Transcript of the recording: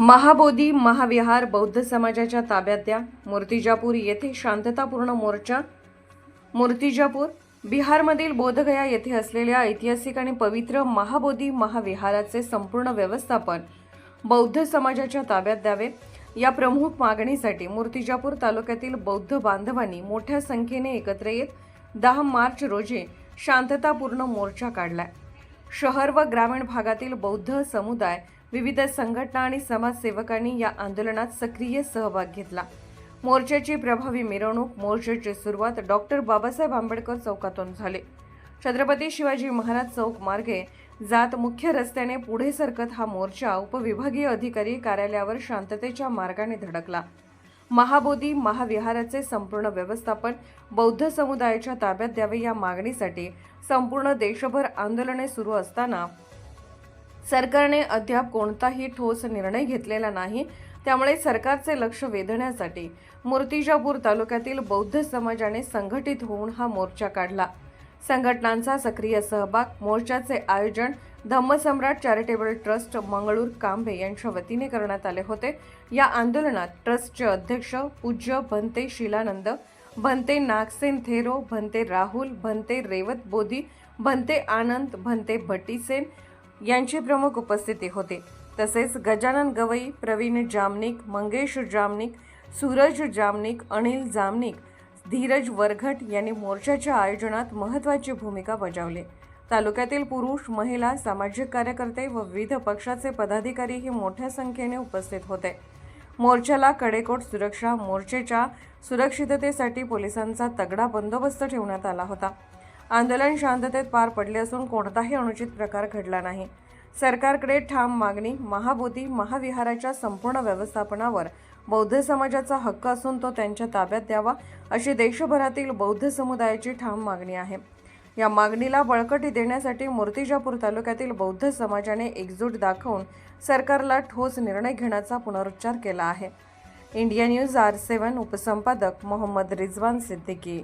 महाबोधी महाविहार बौद्ध समाजाच्या ताब्यात द्या. मूर्तिजापूर येथे शांततापूर्ण मोर्चा. मूर्तिजापूर बिहारमधील बोधगया येथे असलेल्या ऐतिहासिक आणि पवित्र महाबोधी महाविहाराचे संपूर्ण व्यवस्थापन बौद्ध समाजाच्या ताब्यात द्यावे. या प्रमुख मागणीसाठी मूर्तिजापूर तालुक्यातील बौद्ध बांधवांनी मोठ्या संख्येने एकत्र येत दहा मार्च रोजी शांततापूर्ण मोर्चा काढलाय. शहर व ग्रामीण भागातील बौद्ध समुदाय विविध संघटना आणि समाजसेवकांनी या आंदोलनात सक्रिय सहभाग घेतला. मोर्चाची प्रभावी मिरवणूक मोर्चाची सुरुवात डॉक्टर बाबासाहेब आंबेडकर चौकातून झाले. छत्रपती शिवाजी महाराज चौक मार्गे जात मुख्य रस्त्याने पुढे सरकत हा मोर्चा उपविभागीय अधिकारी कार्यालयावर शांततेच्या मार्गाने धडकला. महाबोधी महाविहाराचे संपूर्ण व्यवस्थापन बौद्ध समुदायाच्या ताब्यात द्यावे या मागणीसाठी संपूर्ण देशभर आंदोलने सुरू असताना सरकारने अद्याप कोणताही ठोस निर्णय घेतलेला नाही. त्यामुळे सरकारचे लक्ष वेधण्यासाठी मूर्तिजापूर तालुक्यातील बौद्ध समाजाने संघटित होऊन हा मोर्चा काढला. संघटनांचा सक्रिय सहभाग मोर्चाचे आयोजन धम्मसम्राट चॅरिटेबल ट्रस्ट मंगळूर कांबे यांच्या वतीने करण्यात आले होते. या आंदोलनात ट्रस्टचे अध्यक्ष पूज्य भंते शिलानंद भंते नागसेन थेरो भंते राहुल भंते रेवत बोधी भंते आनंद भंते भट्टीसेन यांची प्रमुख उपस्थिती होती. तसेच गजानन गवई प्रवीण जामनिक मंगेश जामनिक सूरज जामनिक अनिल जामनिक धीरज वरघट यांनी मोर्चाच्या आयोजनात महत्त्वाची भूमिका बजावली. तालुक्यातील पुरुष महिला सामाजिक कार्यकर्ते व विविध पक्षाचे पदाधिकारीही मोठ्या संख्येने उपस्थित होते. मोर्चाला कडेकोट सुरक्षा मोर्चेच्या सुरक्षिततेसाठी पोलिसांचा तगडा बंदोबस्त ठेवण्यात आला होता. आंदोलन शांततेत पार पडले असून कोणताही अनुचित प्रकार घडला नाही. सरकारकडे ठाम मागणी महाबोधी महाविहाराच्या संपूर्ण व्यवस्थापनावर बौद्ध समाजाचा हक्क असून तो त्यांच्या ताब्यात द्यावा अशी देशभरातील बौद्ध समुदायाची ठाम मागणी आहे. या मागणीला बळकटी देण्यासाठी मूर्तिजापूर तालुक्यातील बौद्ध समाजाने एकजूट दाखवून सरकारला ठोस निर्णय घेण्याचा पुनरुच्चार केला आहे. इंडिया न्यूज आर सेवन उपसंपादक मोहम्मद रिजवान सिद्दीकी.